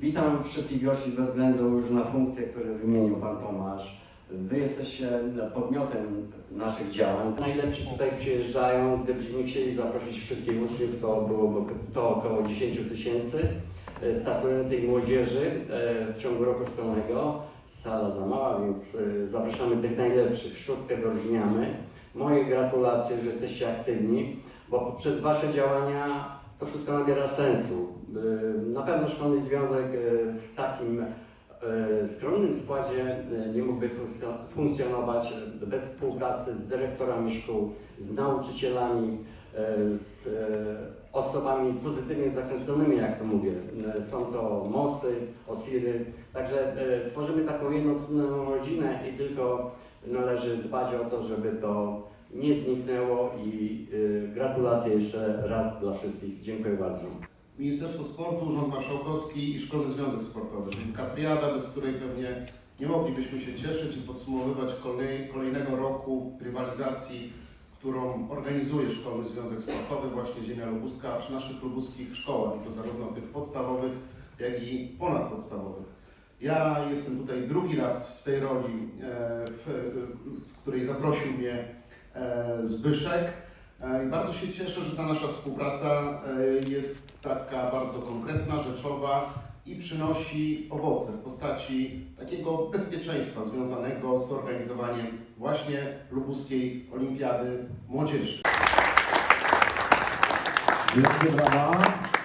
Witam wszystkich gości bez względu już na funkcje, które wymienił Pan Tomasz. Wy jesteście podmiotem naszych działań. Najlepsi tutaj przyjeżdżają. Gdybyśmy chcieli zaprosić wszystkich uczniów, to byłoby to około 10 tysięcy e, startującej młodzieży e, w ciągu roku szkolnego. Sala za mała, więc e, zapraszamy tych najlepszych. Szóstkę wyróżniamy. Moje gratulacje, że jesteście aktywni, bo poprzez Wasze działania to wszystko nabiera sensu. Na pewno Szkolny Związek y, w takim y, skromnym składzie y, nie mógłby funkcjo- funkcjonować bez współpracy z dyrektorami szkół, z nauczycielami, z osobami pozytywnie zakręconymi, jak to mówię. Są to MOSy, OSIRy, także tworzymy taką jedną wspólną rodzinę i tylko należy dbać o to, żeby to nie zniknęło i gratulacje jeszcze raz dla wszystkich. Dziękuję bardzo. Ministerstwo Sportu, Urząd Marszałkowski i Szkolny Związek Sportowy, czyli Katriada, bez której pewnie nie moglibyśmy się cieszyć i podsumowywać kolej, kolejnego roku rywalizacji, którą organizuje Szkolny Związek Sportowy, właśnie Ziemia Lubuska, przy naszych lubuskich szkołach, i to zarówno tych podstawowych, jak i ponadpodstawowych. Ja jestem tutaj drugi raz w tej roli, e, w, w której zaprosił mnie e, Zbyszek. E, I bardzo się cieszę, że ta nasza współpraca e, jest taka bardzo konkretna, rzeczowa i przynosi owoce w postaci takiego bezpieczeństwa związanego z organizowaniem właśnie lubuskiej Olimpiady Młodzieży. Wielkie brawa.